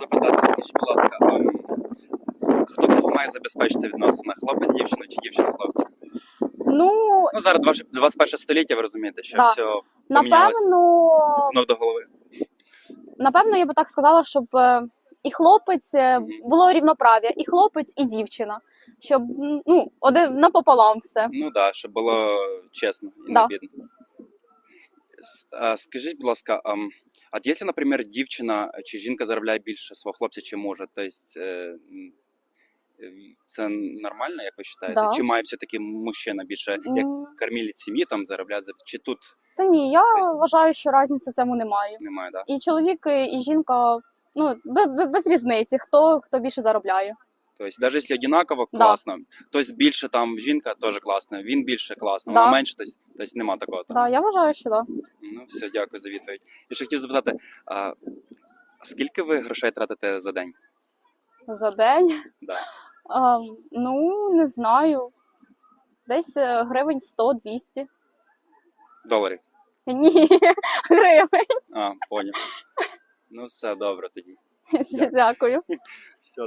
запитати, скажіть, будь ласка, а, хто кого має забезпечити відносини? Хлопець, дівчина чи дівчина хлопця? Ну, Ну зараз 20 21 століття, ви розумієте, що Да. все помінялось напевно, з ног до голови. напевно, я би так сказала, щоб е, і хлопець е, Мгм. було рівноправ'я, і хлопець, і дівчина. Щоб м, ну, один напополам все. Ну так, да, щоб було чесно і Да. не бідно. С- а, Скажіть, будь ласка, а, якщо, наприклад, дівчина чи жінка заробляє більше свого хлопця чи може, то есть, м, е, це нормально, як ви вважаєте? Да. Чи має все-таки мужчина більше, як кормілець сім'ї там заробляти, чи тут Та ні, я Тобто- вважаю, що різниці в цьому немає. немає, да? І чоловік, і жінка, ну, без, без різниці, хто, хто більше заробляє. Тобто, навіть якщо одинаково, Да. класно. Хтось більше там жінка теж класно, він більше класно, Да. вона менше, тобто, тобто нема такого. Там. Да, я вважаю, що так. Ну, все, дякую за відповідь. І ще хотів запитати, а, скільки ви грошей тратите за день? За день. Да. А, ну, не знаю. Десь е, гривень 100-200. Доларів. Ні, гривень. А, поняв. Ну, все добре тоді. Дякую. Все,